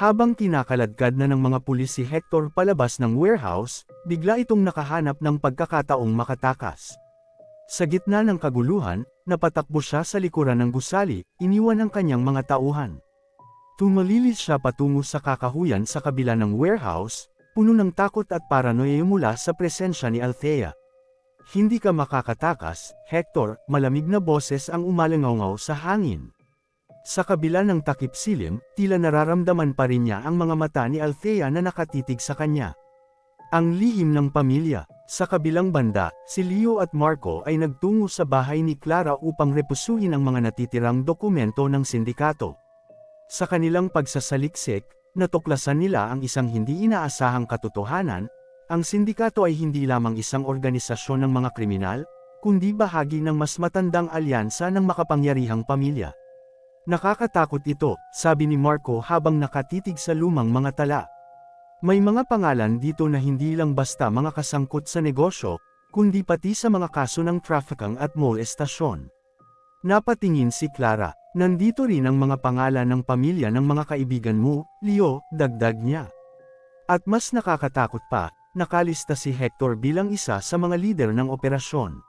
Habang kinakaladkad na ng mga pulis si Hector palabas ng warehouse, bigla itong nakahanap ng pagkakataong makatakas. Sa gitna ng kaguluhan, napatakbo siya sa likuran ng gusali, iniwan ang kanyang mga tauhan. Tumalilis siya patungo sa kakahuyan sa kabila ng warehouse, puno ng takot at paranoia mula sa presensya ni Althea. Hindi ka makakatakas, Hector, malamig na boses ang umalangaw sa hangin. Sa kabila ng takip silim, tila nararamdaman pa rin niya ang mga mata ni Althea na nakatitig sa kanya. Ang lihim ng pamilya. Sa kabilang banda, si Leo at Marco ay nagtungo sa bahay ni Clara upang repusuhin ang mga natitirang dokumento ng sindikato. Sa kanilang pagsasaliksik, natuklasan nila ang isang hindi inaasahang katotohanan, ang sindikato ay hindi lamang isang organisasyon ng mga kriminal, kundi bahagi ng mas matandang alyansa ng makapangyarihang pamilya. Nakakatakot ito, sabi ni Marco habang nakatitig sa lumang mga tala. May mga pangalan dito na hindi lang basta mga kasangkot sa negosyo, kundi pati sa mga kaso ng trafficking at molestasyon. Napatingin si Clara, nandito rin ang mga pangalan ng pamilya ng mga kaibigan mo, Leo, dagdag niya. At mas nakakatakot pa, nakalista si Hector bilang isa sa mga lider ng operasyon.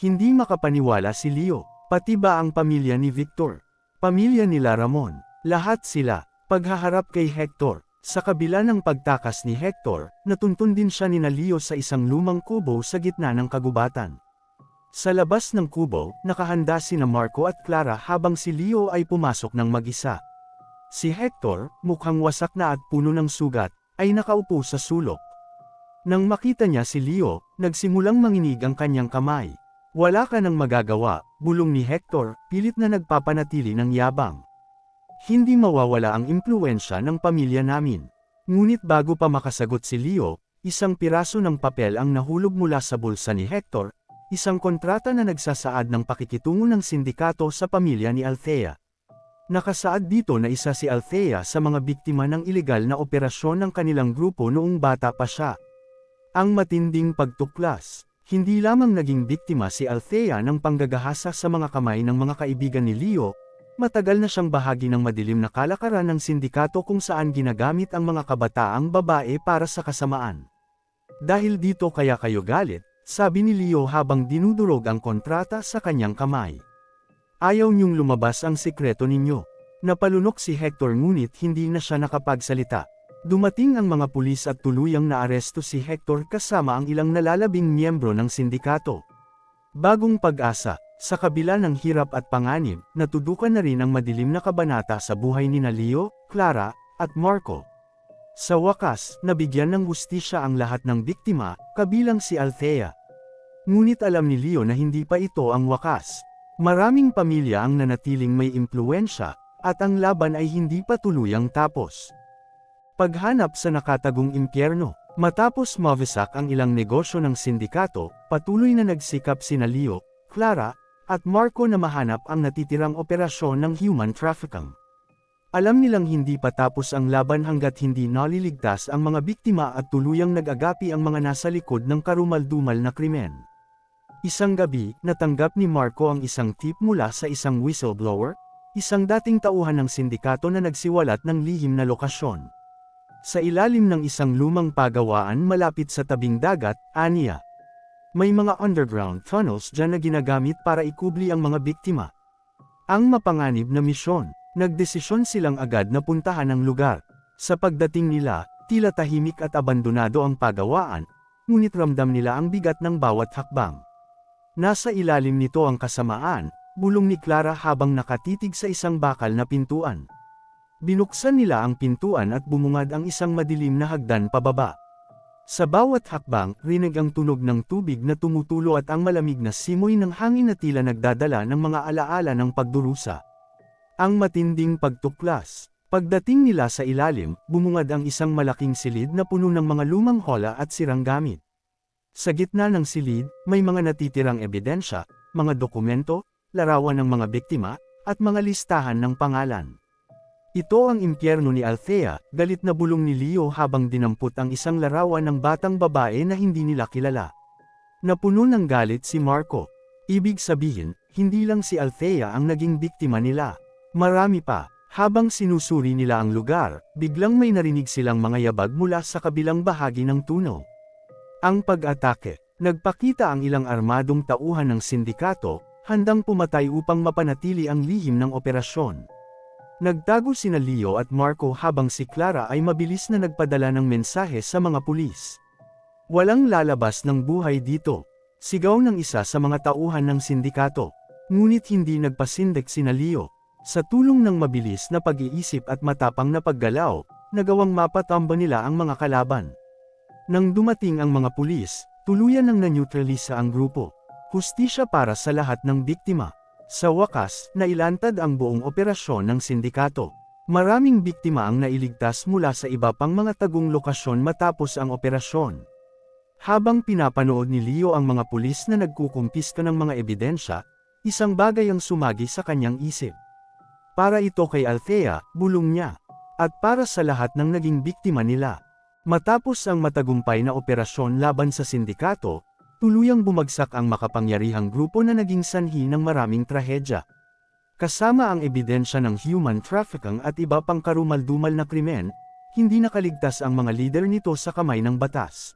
Hindi makapaniwala si Leo, pati ba ang pamilya ni Victor? Pamilya nila Ramon, lahat sila, paghaharap kay Hector, sa kabila ng pagtakas ni Hector, natuntun din siya ni Leo sa isang lumang kubo sa gitna ng kagubatan. Sa labas ng kubo, nakahanda sina Marco at Clara habang si Leo ay pumasok ng mag-isa. Si Hector, mukhang wasak na at puno ng sugat, ay nakaupo sa sulok. Nang makita niya si Leo, nagsimulang manginig ang kanyang kamay. Wala ka nang magagawa, bulong ni Hector, pilit na nagpapanatili ng yabang. Hindi mawawala ang impluensya ng pamilya namin. Ngunit bago pa makasagot si Leo, isang piraso ng papel ang nahulog mula sa bulsa ni Hector, isang kontrata na nagsasaad ng pakikitungo ng sindikato sa pamilya ni Althea. Nakasaad dito na isa si Althea sa mga biktima ng ilegal na operasyon ng kanilang grupo noong bata pa siya. Ang matinding pagtuklas, hindi lamang naging biktima si Althea ng panggagahasa sa mga kamay ng mga kaibigan ni Leo, Matagal na siyang bahagi ng madilim na kalakaran ng sindikato kung saan ginagamit ang mga kabataang babae para sa kasamaan. Dahil dito kaya kayo galit, sabi ni Leo habang dinudurog ang kontrata sa kanyang kamay. Ayaw niyong lumabas ang sikreto ninyo. Napalunok si Hector ngunit hindi na siya nakapagsalita. Dumating ang mga pulis at tuluyang naaresto si Hector kasama ang ilang nalalabing miyembro ng sindikato. Bagong pag-asa, sa kabila ng hirap at panganib, natudukan na rin ang madilim na kabanata sa buhay ni Leo, Clara, at Marco. Sa wakas, nabigyan ng hustisya ang lahat ng biktima, kabilang si Althea. Ngunit alam ni Leo na hindi pa ito ang wakas. Maraming pamilya ang nanatiling may impluensya, at ang laban ay hindi pa tuluyang tapos. Paghanap sa nakatagong impyerno, matapos mavisak ang ilang negosyo ng sindikato, patuloy na nagsikap sina Leo, Clara, at Marco na mahanap ang natitirang operasyon ng human trafficking. Alam nilang hindi pa tapos ang laban hanggat hindi naliligtas ang mga biktima at tuluyang nag-agapi ang mga nasa likod ng karumaldumal na krimen. Isang gabi, natanggap ni Marco ang isang tip mula sa isang whistleblower, isang dating tauhan ng sindikato na nagsiwalat ng lihim na lokasyon. Sa ilalim ng isang lumang pagawaan malapit sa tabing dagat, aniya, may mga underground tunnels dyan na ginagamit para ikubli ang mga biktima. Ang mapanganib na misyon, nagdesisyon silang agad na puntahan ang lugar. Sa pagdating nila, tila tahimik at abandonado ang pagawaan, ngunit ramdam nila ang bigat ng bawat hakbang. Nasa ilalim nito ang kasamaan, bulong ni Clara habang nakatitig sa isang bakal na pintuan. Binuksan nila ang pintuan at bumungad ang isang madilim na hagdan pababa. Sa bawat hakbang, rinig ang tunog ng tubig na tumutulo at ang malamig na simoy ng hangin na tila nagdadala ng mga alaala ng pagdurusa. Ang matinding pagtuklas. Pagdating nila sa ilalim, bumungad ang isang malaking silid na puno ng mga lumang hola at sirang gamit. Sa gitna ng silid, may mga natitirang ebidensya, mga dokumento, larawan ng mga biktima, at mga listahan ng pangalan. Ito ang impyerno ni Althea, galit na bulong ni Leo habang dinampot ang isang larawan ng batang babae na hindi nila kilala. Napuno ng galit si Marco. Ibig sabihin, hindi lang si Althea ang naging biktima nila. Marami pa, Habang sinusuri nila ang lugar, biglang may narinig silang mga yabag mula sa kabilang bahagi ng tuno. Ang pag-atake, nagpakita ang ilang armadong tauhan ng sindikato, handang pumatay upang mapanatili ang lihim ng operasyon. Nagtago sina Leo at Marco habang si Clara ay mabilis na nagpadala ng mensahe sa mga pulis. Walang lalabas ng buhay dito. Sigaw ng isa sa mga tauhan ng sindikato. Ngunit hindi nagpasindek sina Leo. Sa tulong ng mabilis na pag-iisip at matapang na paggalaw, nagawang mapatamba nila ang mga kalaban. Nang dumating ang mga pulis, tuluyan nang naneutralisa ang grupo. Hustisya para sa lahat ng biktima. Sa wakas, nailantad ang buong operasyon ng sindikato. Maraming biktima ang nailigtas mula sa iba pang mga tagong lokasyon matapos ang operasyon. Habang pinapanood ni Leo ang mga pulis na nagkukumpiska ng mga ebidensya, isang bagay ang sumagi sa kanyang isip. Para ito kay Althea, bulong niya. At para sa lahat ng naging biktima nila. Matapos ang matagumpay na operasyon laban sa sindikato, tuluyang bumagsak ang makapangyarihang grupo na naging sanhi ng maraming trahedya. Kasama ang ebidensya ng human trafficking at iba pang karumaldumal na krimen, hindi nakaligtas ang mga lider nito sa kamay ng batas.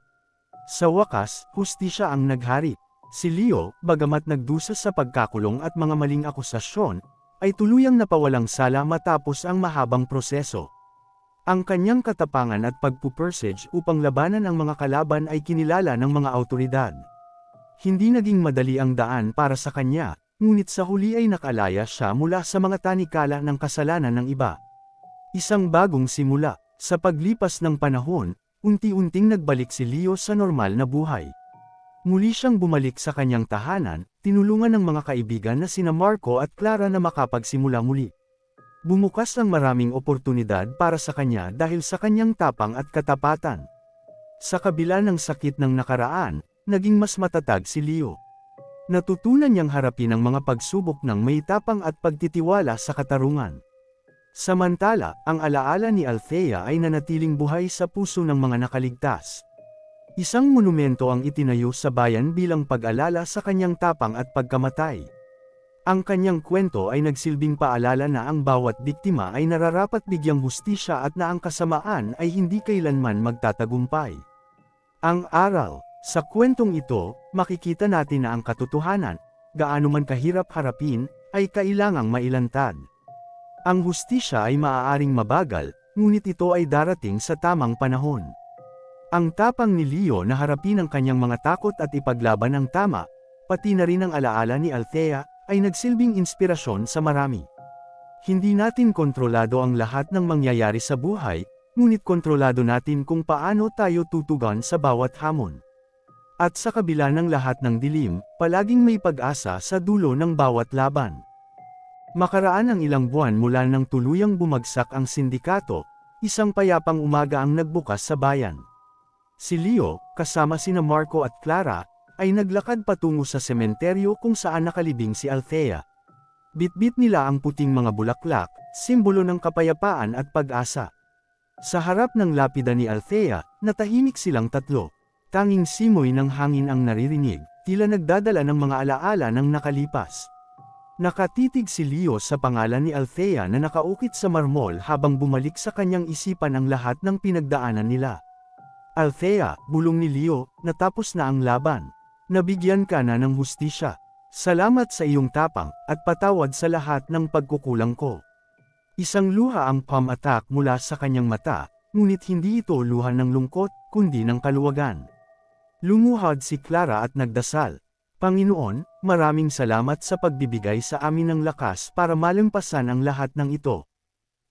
Sa wakas, hustisya ang naghari. Si Leo, bagamat nagdusa sa pagkakulong at mga maling akusasyon, ay tuluyang napawalang sala matapos ang mahabang proseso. Ang kanyang katapangan at pagpupersage upang labanan ang mga kalaban ay kinilala ng mga autoridad. Hindi naging madali ang daan para sa kanya, ngunit sa huli ay nakalaya siya mula sa mga tanikala ng kasalanan ng iba. Isang bagong simula, sa paglipas ng panahon, unti-unting nagbalik si Leo sa normal na buhay. Muli siyang bumalik sa kanyang tahanan, tinulungan ng mga kaibigan na sina Marco at Clara na makapagsimula muli. Bumukas ang maraming oportunidad para sa kanya dahil sa kanyang tapang at katapatan. Sa kabila ng sakit ng nakaraan, naging mas matatag si Leo. Natutunan niyang harapin ang mga pagsubok ng may tapang at pagtitiwala sa katarungan. Samantala, ang alaala ni Althea ay nanatiling buhay sa puso ng mga nakaligtas. Isang monumento ang itinayo sa bayan bilang pag-alala sa kanyang tapang at pagkamatay. Ang kanyang kwento ay nagsilbing paalala na ang bawat biktima ay nararapat bigyang hustisya at na ang kasamaan ay hindi kailanman magtatagumpay. Ang aral, sa kwentong ito, makikita natin na ang katotohanan, gaano man kahirap harapin, ay kailangang mailantad. Ang hustisya ay maaaring mabagal, ngunit ito ay darating sa tamang panahon. Ang tapang ni Leo na harapin ang kanyang mga takot at ipaglaban ang tama, pati na rin ang alaala ni Althea, ay nagsilbing inspirasyon sa marami. Hindi natin kontrolado ang lahat ng mangyayari sa buhay, ngunit kontrolado natin kung paano tayo tutugan sa bawat hamon. At sa kabila ng lahat ng dilim, palaging may pag-asa sa dulo ng bawat laban. Makaraan ang ilang buwan mula nang tuluyang bumagsak ang sindikato, isang payapang umaga ang nagbukas sa bayan. Si Leo, kasama sina Marco at Clara, ay naglakad patungo sa sementeryo kung saan nakalibing si Althea. Bitbit nila ang puting mga bulaklak, simbolo ng kapayapaan at pag-asa. Sa harap ng lapida ni Althea, natahimik silang tatlo. Tanging simoy ng hangin ang naririnig, tila nagdadala ng mga alaala ng nakalipas. Nakatitig si Leo sa pangalan ni Althea na nakaukit sa marmol habang bumalik sa kanyang isipan ang lahat ng pinagdaanan nila. Althea, bulong ni Leo, natapos na ang laban. Nabigyan ka na ng hustisya. Salamat sa iyong tapang, at patawad sa lahat ng pagkukulang ko. Isang luha ang palm attack mula sa kanyang mata, ngunit hindi ito luha ng lungkot, kundi ng kaluwagan. Lumuhad si Clara at nagdasal. Panginoon, maraming salamat sa pagbibigay sa amin ng lakas para malampasan ang lahat ng ito.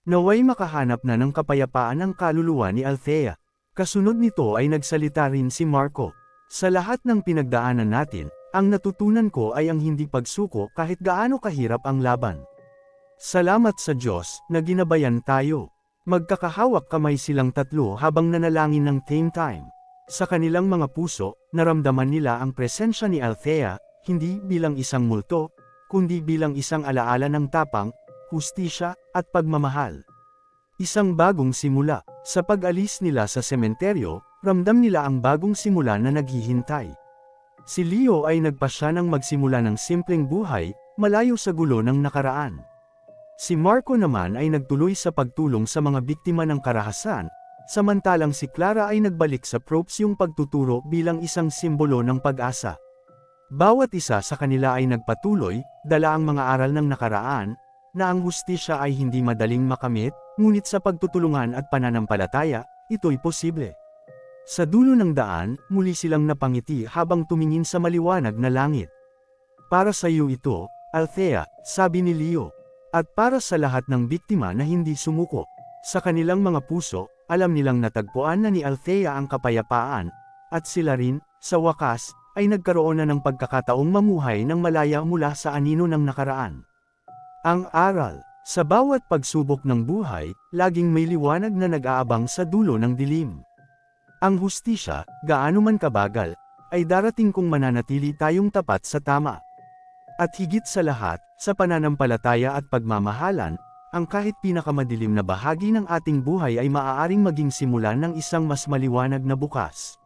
Naway makahanap na ng kapayapaan ang kaluluwa ni Althea. Kasunod nito ay nagsalita rin si Marco. Sa lahat ng pinagdaanan natin, ang natutunan ko ay ang hindi pagsuko kahit gaano kahirap ang laban. Salamat sa Diyos, na ginabayan tayo. Magkakahawak kamay silang tatlo habang nanalangin ng same time. Sa kanilang mga puso, naramdaman nila ang presensya ni Althea, hindi bilang isang multo, kundi bilang isang alaala ng tapang, hustisya, at pagmamahal. Isang bagong simula. Sa pag-alis nila sa sementeryo, ramdam nila ang bagong simula na naghihintay. Si Leo ay nagpasya ng magsimula ng simpleng buhay, malayo sa gulo ng nakaraan. Si Marco naman ay nagtuloy sa pagtulong sa mga biktima ng karahasan, samantalang si Clara ay nagbalik sa props yung pagtuturo bilang isang simbolo ng pag-asa. Bawat isa sa kanila ay nagpatuloy, dala ang mga aral ng nakaraan, na ang hustisya ay hindi madaling makamit, ngunit sa pagtutulungan at pananampalataya, ito'y posible. Sa dulo ng daan, muli silang napangiti habang tumingin sa maliwanag na langit. Para sa iyo ito, Althea, sabi ni Leo. At para sa lahat ng biktima na hindi sumuko. Sa kanilang mga puso, alam nilang natagpuan na ni Althea ang kapayapaan. At sila rin, sa wakas, ay nagkaroon na ng pagkakataong mamuhay ng malaya mula sa anino ng nakaraan. Ang aral, sa bawat pagsubok ng buhay, laging may liwanag na nag-aabang sa dulo ng dilim. Ang hustisya, gaano man kabagal, ay darating kung mananatili tayong tapat sa tama. At higit sa lahat, sa pananampalataya at pagmamahalan, ang kahit pinakamadilim na bahagi ng ating buhay ay maaaring maging simulan ng isang mas maliwanag na bukas.